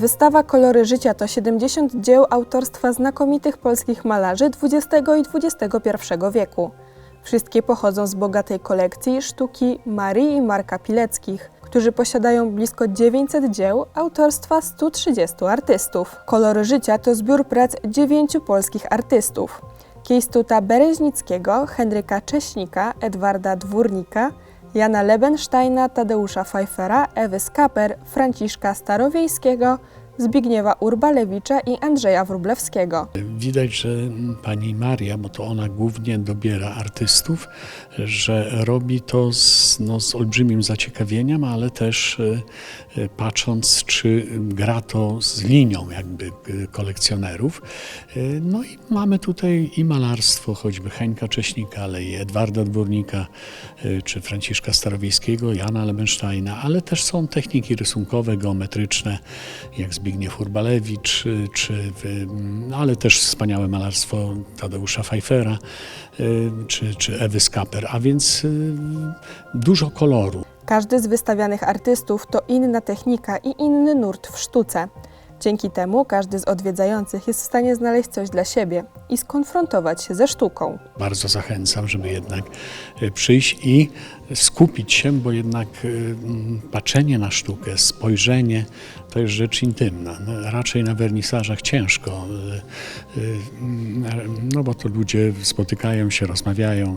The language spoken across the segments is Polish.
Wystawa Kolory Życia to 70 dzieł autorstwa znakomitych polskich malarzy XX i XXI wieku. Wszystkie pochodzą z bogatej kolekcji sztuki Marii i Marka Pileckich, którzy posiadają blisko 900 dzieł autorstwa 130 artystów. Kolory Życia to zbiór prac dziewięciu polskich artystów. Kiejstuta Bereźnickiego, Henryka Cześnika, Edwarda Dwórnika, Jana Lebensteina, Tadeusza Pfeiffera, Ewy Skaper, Franciszka Starowiejskiego, Zbigniewa Urbalewicza i Andrzeja Wróblewskiego. Widać, że pani Maria, bo to ona głównie dobiera artystów, że robi to z, no, z olbrzymim zaciekawieniem, ale też e, e, patrząc, czy gra to z linią jakby e, kolekcjonerów. No i mamy tutaj i malarstwo, choćby Henka Cześnika, ale i Edwarda Dwórnika, e, czy Franciszka Starowiejskiego, Jana Lebensteina, ale też są techniki rysunkowe, geometryczne, jak Zbigniew Urbalewicz, y, czy, no, ale też wspaniałe malarstwo Tadeusza Pfeiffera, y, czy, czy Ewy Skaper, a więc y, dużo koloru. Każdy z wystawianych artystów to inna technika i inny nurt w sztuce. Dzięki temu każdy z odwiedzających jest w stanie znaleźć coś dla siebie i skonfrontować się ze sztuką. Bardzo zachęcam, żeby jednak y, przyjść i skupić się, bo jednak mm, patrzenie na sztukę, spojrzenie to jest rzecz intymna. No, raczej na wernisażach ciężko, y, no bo to ludzie spotykają się, rozmawiają,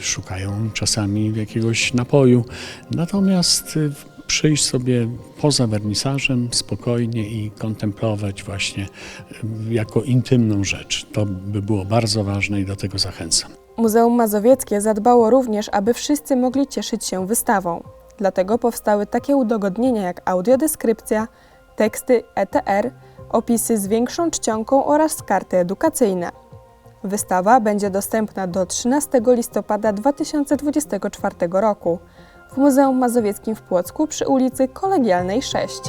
szukają czasami jakiegoś napoju. Natomiast przyjść sobie poza wernisażem spokojnie i kontemplować właśnie jako intymną rzecz. To by było bardzo ważne i do tego zachęcam. Muzeum Mazowieckie zadbało również, aby wszyscy mogli cieszyć się wystawą. Dlatego powstały takie udogodnienia jak audiodeskrypcja, teksty ETR, opisy z większą czcionką oraz karty edukacyjne. Wystawa będzie dostępna do 13 listopada 2024 roku w Muzeum Mazowieckim w Płocku przy ulicy Kolegialnej 6.